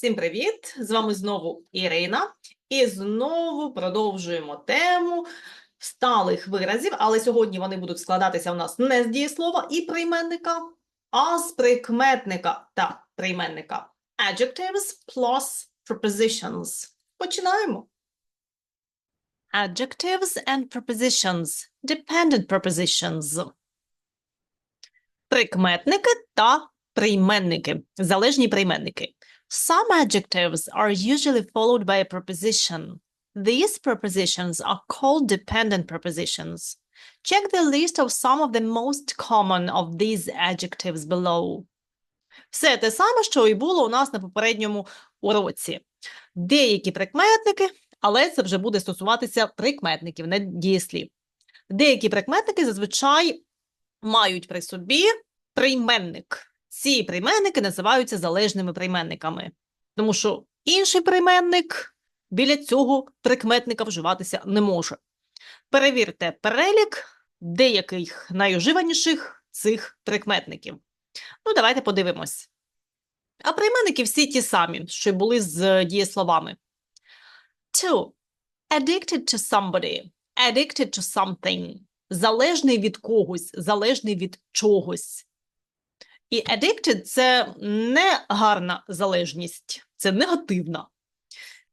Всім привіт! З вами знову Ірина. І знову продовжуємо тему сталих виразів, але сьогодні вони будуть складатися у нас не з дієслова і прийменника, а з прикметника та прийменника. Adjectives plus prepositions. Починаємо. Adjectives and prepositions. Dependent prepositions. Прикметники та прийменники. Залежні прийменники. Some adjectives are usually followed by a preposition. These prepositions are called dependent prepositions. Check the list of some of the most common of these adjectives below. Все те саме, що і було у нас на попередньому уроці. Деякі прикметники, але це вже буде стосуватися прикметників, не дієслів. Деякі прикметники зазвичай мають при собі прийменник. Ці прийменники називаються залежними прийменниками, тому що інший прийменник біля цього прикметника вживатися не може. Перевірте перелік деяких найуживаніших цих прикметників. Ну, давайте подивимось. А прийменники всі ті самі, що були з дієсловами. To. Addicted to somebody. Addicted to something. Залежний від когось, залежний від чогось. І addicted – це не гарна залежність, це негативна.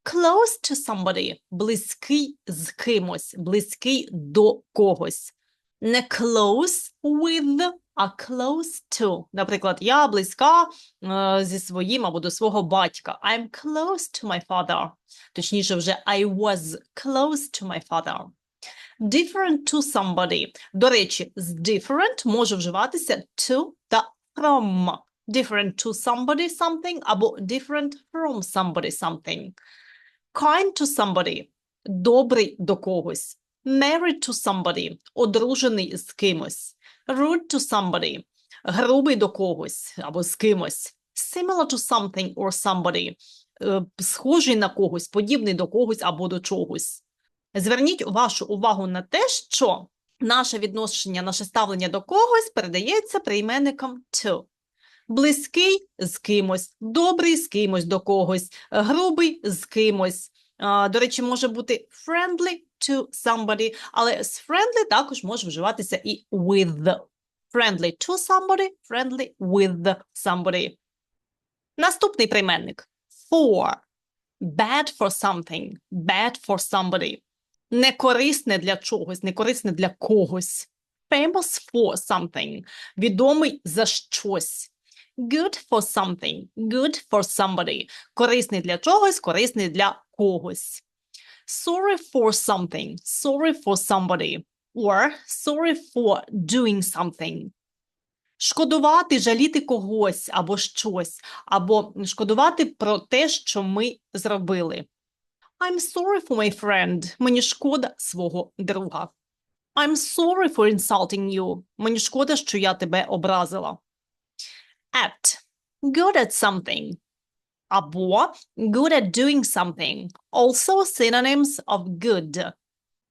Close to somebody – близький з кимось, близький до когось. Не close with, а close to. Наприклад, я близька е, зі своїм або до свого батька. I'm close to my father. Точніше, вже I was close to my father. Different to somebody. До речі, з different може вживатися to from. Different to somebody something або different from somebody something. Kind to somebody – добрий до когось. Married to somebody – одружений з кимось. Rude to somebody – грубий до когось або з кимось. Similar to something or somebody е, – схожий на когось, подібний до когось або до чогось. Зверніть вашу увагу на те, що наше відношення, наше ставлення до когось передається прийменником to. Близький з кимось, добрий з кимось до когось, грубий з кимось. До речі, може бути friendly to somebody, але з friendly також може вживатися і with. Friendly to somebody, friendly with somebody. Наступний прийменник. For. Bad for something, bad for somebody. Некорисне для чогось, некорисне для когось. Famous for something. Відомий за щось. Good for something, good for somebody. Корисний для чогось, корисний для когось. Sorry for something, sorry for somebody. Or sorry for doing something. Шкодувати, жаліти когось або щось, або шкодувати про те, що ми зробили. I'm sorry for my friend. Мені шкода свого друга. I'm sorry for insulting you. Мені шкода, що я тебе образила. At. Good at something. Або good at doing something. Also synonyms of good.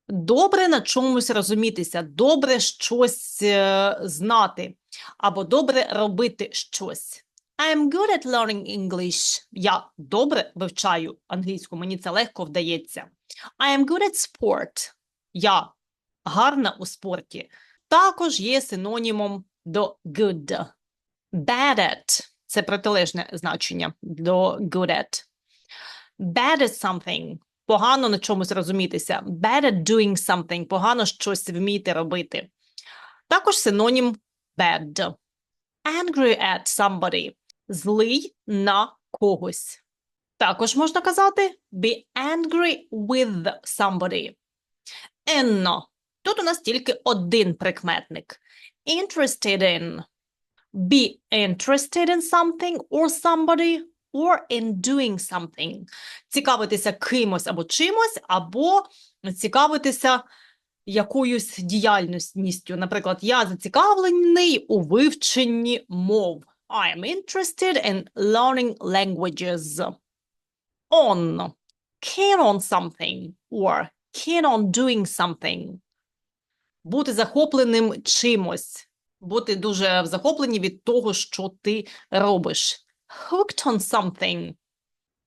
Добре на чомусь розумітися, добре щось е, знати, або добре робити щось. I'm good at learning English. Я добре вивчаю англійську, мені це легко вдається. I am good at sport. Я гарна у спорті. Також є синонімом до good. Bad at – це протилежне значення до good at. Bad at something – погано на чомусь розумітися. Bad at doing something – погано щось вміти робити. Також синонім bad. Angry at somebody – злий на когось. Також можна казати be angry with somebody. In. Тут у нас тільки один прикметник. Interested in. Be interested in something or somebody or in doing something. Цікавитися кимось або чимось, або цікавитися якоюсь діяльністю. Наприклад, я зацікавлений у вивченні мов. I am interested in learning languages. On. Keen on something or keen on doing something. Бути захопленим чимось. Бути дуже захоплені від того, що ти робиш. Hooked on something.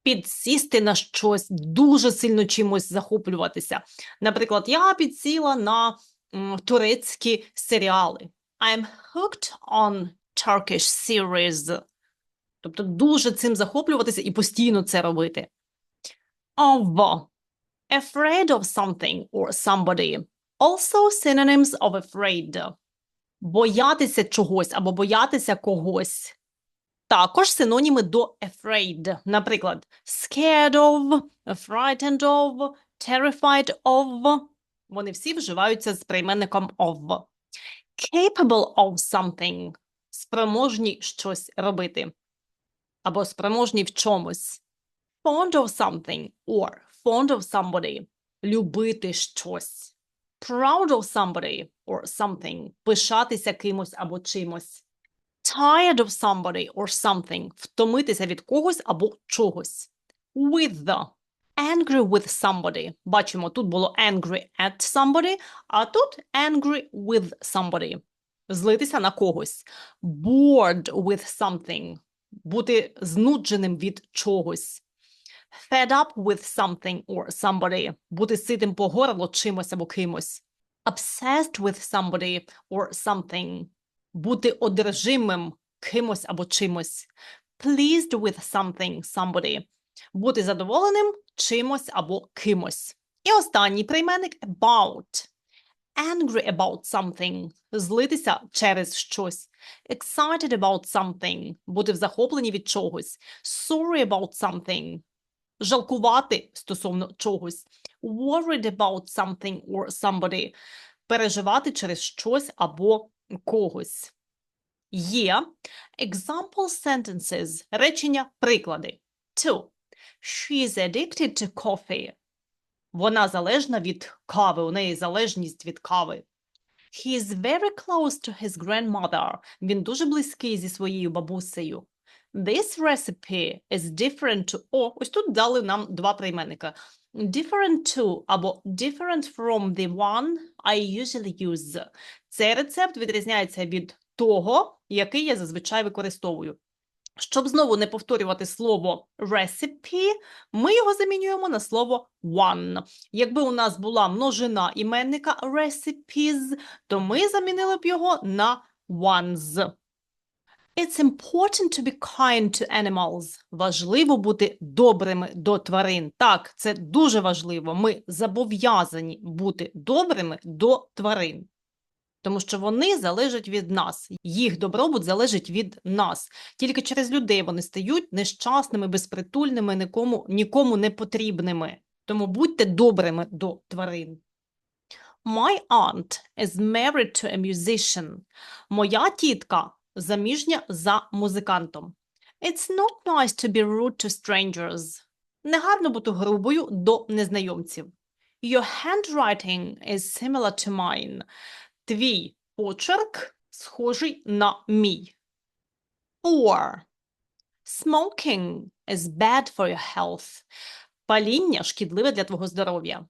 підсісти на щось, дуже сильно чимось захоплюватися. Наприклад, я підсіла на турецькі серіали. I'm hooked on Turkish series. Тобто дуже цим захоплюватися і постійно це робити. Of. Afraid of something or somebody. Also synonyms of afraid. Боятися чогось або боятися когось. Також синоніми до afraid. Наприклад, scared of, frightened of, terrified of. Вони всі вживаються з прийменником of. Capable of something. Спроможні щось робити. Або спроможні в чомусь. Fond of something or fond of somebody. Любити щось. Proud of somebody or something. Пишатися кимось або чимось. Tired of somebody or something. Втомитися від когось або чогось. With the. Angry with somebody. Бачимо, тут було angry at somebody, а тут angry with somebody. Злитися на когось. Bored with something. Бути знудженим від чогось. Fed up with something or somebody. Бути ситим по горло чимось або кимось. Obsessed with somebody or something. Бути одержимим кимось або чимось. Pleased with something, somebody. Бути задоволеним чимось або кимось. І останній прийменник about. Angry about something. Злитися через щось. Excited about something. Бути в захопленні від чогось. Sorry about something. Жалкувати стосовно чогось. Worried about something or somebody. Переживати через щось або когось. Є example sentences, речення, приклади. Two. She is addicted to coffee. Вона залежна від кави, у неї залежність від кави. He is very close to his grandmother. Він дуже близький зі своєю бабусею. This recipe is different to... О, ось тут дали нам два прийменника. Different to або different from the one I usually use. Цей рецепт відрізняється від того, який я зазвичай використовую. Щоб знову не повторювати слово recipe, ми його замінюємо на слово one. Якби у нас була множина іменника recipes, то ми замінили б його на ones. It's important to be kind to animals. Важливо бути добрими до тварин. Так, це дуже важливо. Ми зобов'язані бути добрими до тварин. Тому що вони залежать від нас. Їх добробут залежить від нас. Тільки через людей вони стають нещасними, безпритульними, нікому, нікому не потрібними. Тому будьте добрими до тварин. My aunt is married to a musician. Моя тітка заміжня за музикантом. It's not nice to be rude to strangers. Негарно бути грубою до незнайомців. Your handwriting is similar to mine. Твій почерк схожий на мій. Or. Smoking is bad for your health. Паління шкідливе для твого здоров'я.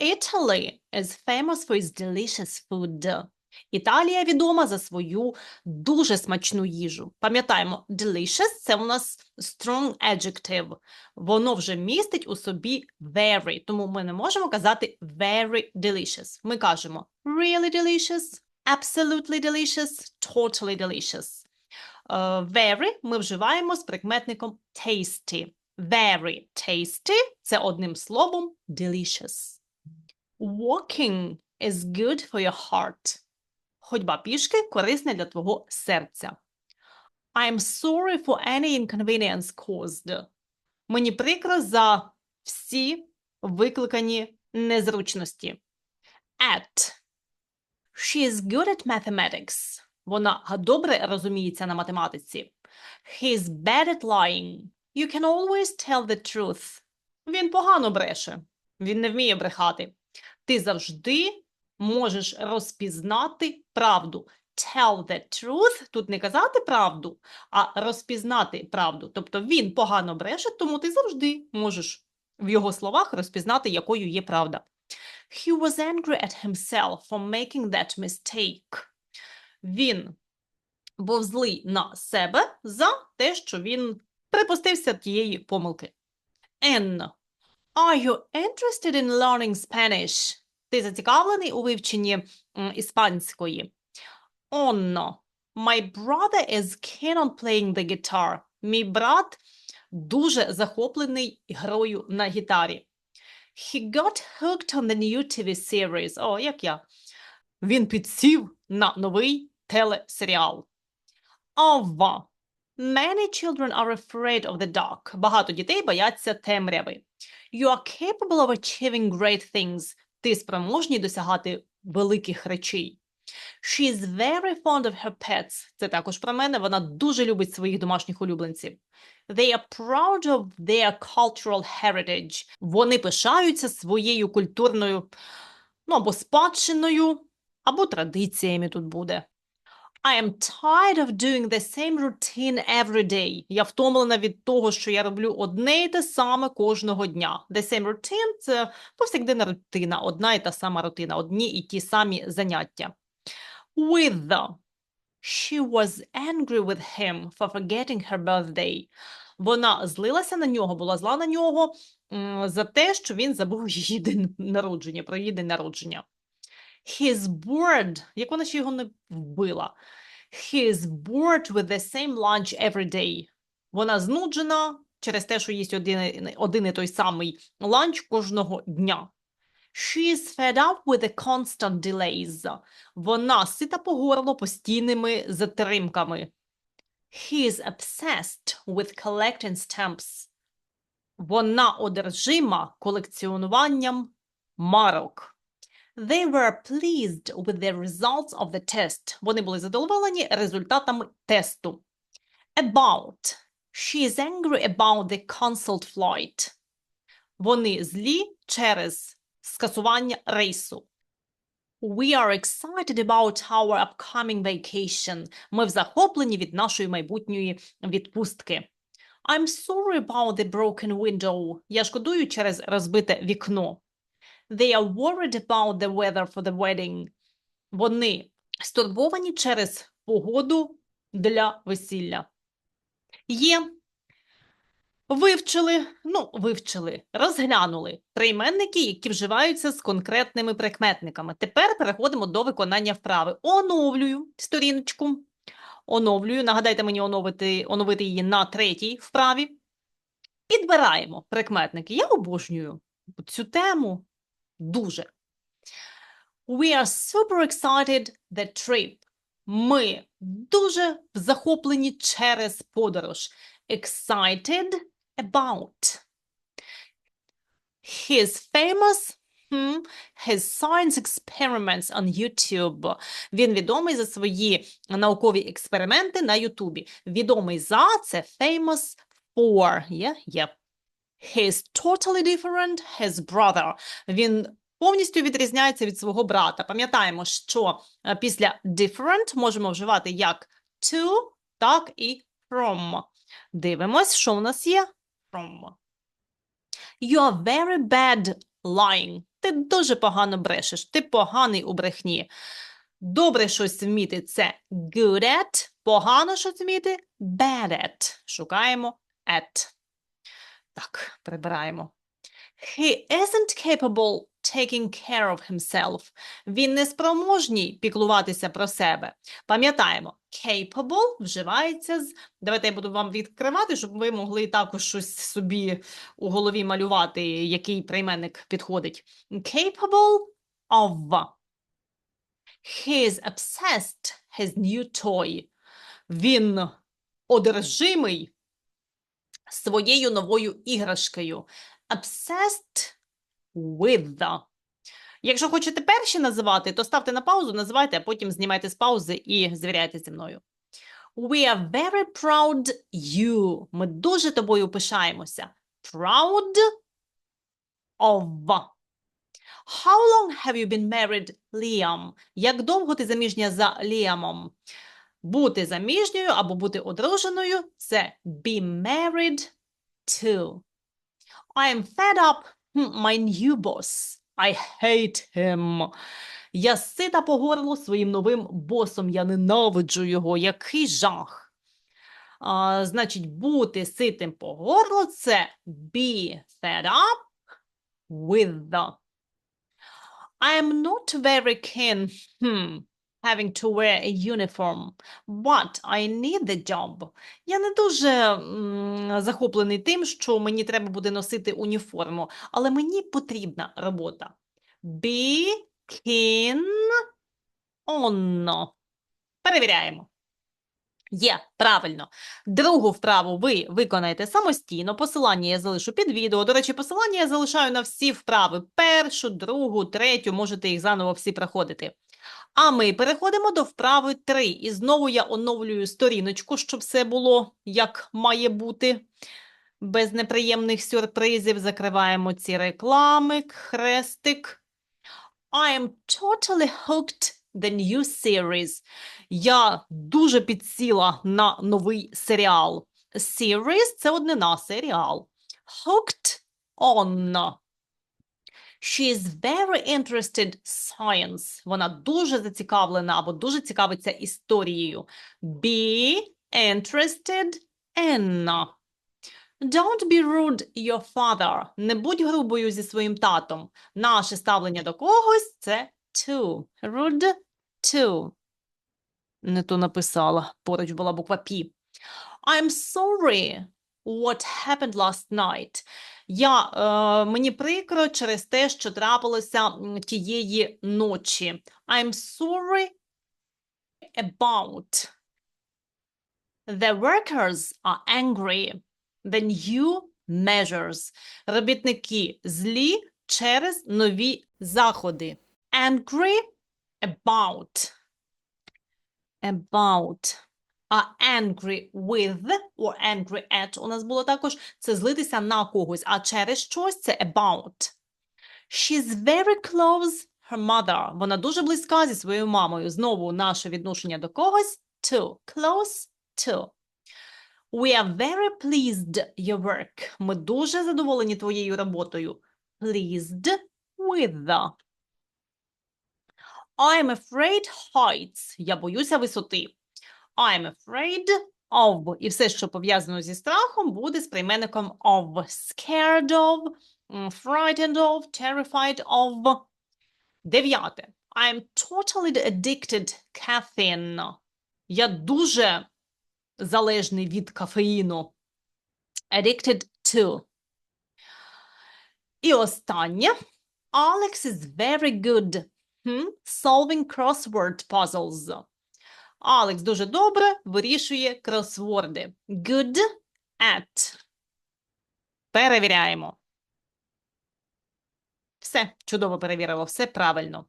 Italy is famous for its delicious food. Італія відома за свою дуже смачну їжу. Пам'ятаємо, delicious – це у нас strong adjective. Воно вже містить у собі very, тому ми не можемо казати very delicious. Ми кажемо really delicious, absolutely delicious, totally delicious. Е, Very ми вживаємо з прикметником tasty. Very tasty – це одним словом delicious. Walking is good for your heart. Ходьба пішки корисна для твого серця. I'm sorry for any inconvenience caused. Мені прикро за всі викликані незручності. At. She is good at mathematics. Вона добре розуміється на математиці. He is bad at lying. You can always tell the truth. Він погано бреше. Він не вміє брехати. Ти завжди можеш розпізнати правду. Tell the truth, тут не казати правду, а розпізнати правду. Тобто він погано бреше, тому ти завжди можеш в його словах розпізнати, якою є правда. He was angry at himself for making that mistake. Він був злий на себе за те, що він припустився тієї помилки. N. Are you interested in learning Spanish? Ти зацікавлений у вивченні іспанської? On. My brother is keen on playing the guitar. Мій брат дуже захоплений грою на гітарі. He got hooked on the new TV series. О, як я. Він підсів на новий телесеріал. Of. Many children are afraid of the dark. Багато дітей бояться темряви. You are capable of achieving great things. Ти спроможній досягати великих речей. She is very fond of her pets. Це також про мене. Вона дуже любить своїх домашніх улюбленців. They are proud of their cultural heritage. Вони пишаються своєю культурною, ну або спадщиною, або традиціями тут буде. I am tired of doing the same routine every day. Я втомлена від того, що я роблю одне і те саме кожного дня. The same routine – це повсякденна рутина, одна і та сама рутина, одні і ті самі заняття. With. She was angry with him for forgetting her birthday. Вона злилася на нього, була зла на нього за те, що він забув її день народження, про її день народження. He is bored, як вона ще його не вбила. He is bored with the same lunch every day. Вона знуджена через те, що їсть один, один і той самий ланч кожного дня. She fed up with the constant delays. Вона сита по горло постійними затримками. He is obsessed with collecting stamps. Вона одержима колекціонуванням марок. They were pleased with the results of the test. Вони були задоволені результатами тесту. About. She is angry about the cancelled flight. Вони злі через скасування рейсу. We are excited about our upcoming vacation. Ми в захопленні від нашої майбутньої відпустки. I'm sorry about the broken window. Я шкодую через розбите вікно. They are worried about the weather for the wedding. Вони стурбовані через погоду для весілля. Є. Вивчили, ну, вивчили, розглянули прийменники, які вживаються з конкретними прикметниками. Тепер переходимо до виконання вправи. Оновлюю сторіночку. Оновлюю. Нагадайте мені оновити, оновити її на третій вправі. Підбираємо прикметники. Я обожнюю цю тему дуже. We are super excited the trip. Ми дуже захоплені через подорож. Excited about. His famous hmm, his science experiments on YouTube. Він відомий за свої наукові експерименти на Ютубі. Відомий за це famous for. Yeah? Yep. He's totally different, his brother. Він повністю відрізняється від свого брата. Пам'ятаємо, що е, після different можемо вживати як to, так і from. Дивимось, що у нас є from. You are very bad lying. Ти дуже погано брешеш, ти поганий у брехні. Добре щось вміти – це good at, погано щось вміти – bad at. Шукаємо at. Так, прибираємо. He isn't capable taking care of himself. Він не спроможній піклуватися про себе. Пам'ятаємо, capable вживається з... Давайте я буду вам відкривати, щоб ви могли також щось собі у голові малювати, який прийменник підходить. Capable of. He is obsessed his new toy. Він одержимий своєю новою іграшкою. Obsessed with. Якщо хочете перші називати, то ставте на паузу, називайте, а потім знімайте з паузи і звіряйте зі мною. We are very proud you. Ми дуже тобою пишаємося. Proud of. How long have you been married, Liam? Як довго ти заміжня за Ліамом? Бути заміжньою або бути одруженою – це be married to. I am fed up my new boss. I hate him. Я сита по горлу своїм новим босом. Я ненавиджу його. Який жах. А, значить, бути ситим по горло це be fed up with the. I am not very keen hmm, having to wear a uniform, but I need the job. Я не дуже м, захоплений тим, що мені треба буде носити уніформу, але мені потрібна робота. Be keen on. Перевіряємо. Є, правильно. Другу вправу ви виконаєте самостійно. Посилання я залишу під відео. До речі, посилання я залишаю на всі вправи. Першу, другу, третю, можете їх заново всі проходити. А ми переходимо до вправи 3. І знову я оновлюю сторіночку, щоб все було як має бути. Без неприємних сюрпризів закриваємо ці реклами, хрестик. I am totally hooked the new series. Я дуже підсіла на новий серіал. Series – це однина, серіал. Hooked on. She is very interested science. Вона дуже зацікавлена або дуже цікавиться історією. Be interested in. Don't be rude your father. Не будь грубою зі своїм татом. Наше ставлення до когось – це to. Rude to. Не то написала. Поруч була буква P. I'm sorry what happened last night. Я, е, мені прикро через те, що трапилося тієї ночі. I'm sorry about. The workers are angry. The new measures. Робітники злі через нові заходи. Angry about. About. А angry with or angry at у нас було також це злитися на когось, а через щось це about. She's very close her mother. Вона дуже близька зі своєю мамою. Знову наше відношення до когось to. Close to. We are very pleased your work. Ми дуже задоволені твоєю роботою. Pleased with. I'm afraid heights. Я боюся висоти. I'm afraid of. І все, що пов'язано зі страхом, буде з прийменником of. Scared of, frightened of, terrified of. Дев'яте. I'm totally addicted caffeine. Я дуже залежний від кофеїну. Addicted to. І останнє. Alex is very good hmm, solving crossword puzzles. Алекс дуже добре вирішує кросворди. Good at. Перевіряємо. Все, чудово перевірило, все правильно.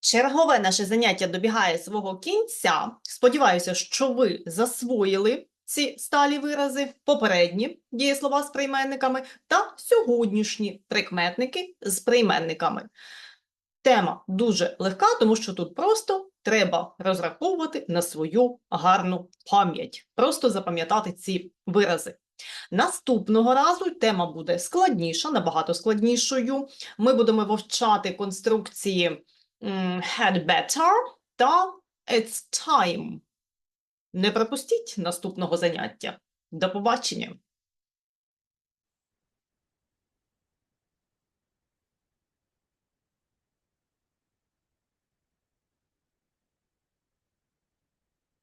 Чергове наше заняття добігає свого кінця. Сподіваюся, що ви засвоїли ці сталі вирази, попередні дієслова з прийменниками та сьогоднішні прикметники з прийменниками. Тема дуже легка, тому що тут просто треба розраховувати на свою гарну пам'ять. Просто запам'ятати ці вирази. Наступного разу тема буде складніша, набагато складнішою. Ми будемо вивчати конструкції had better та it's time. Не пропустіть наступного заняття. До побачення!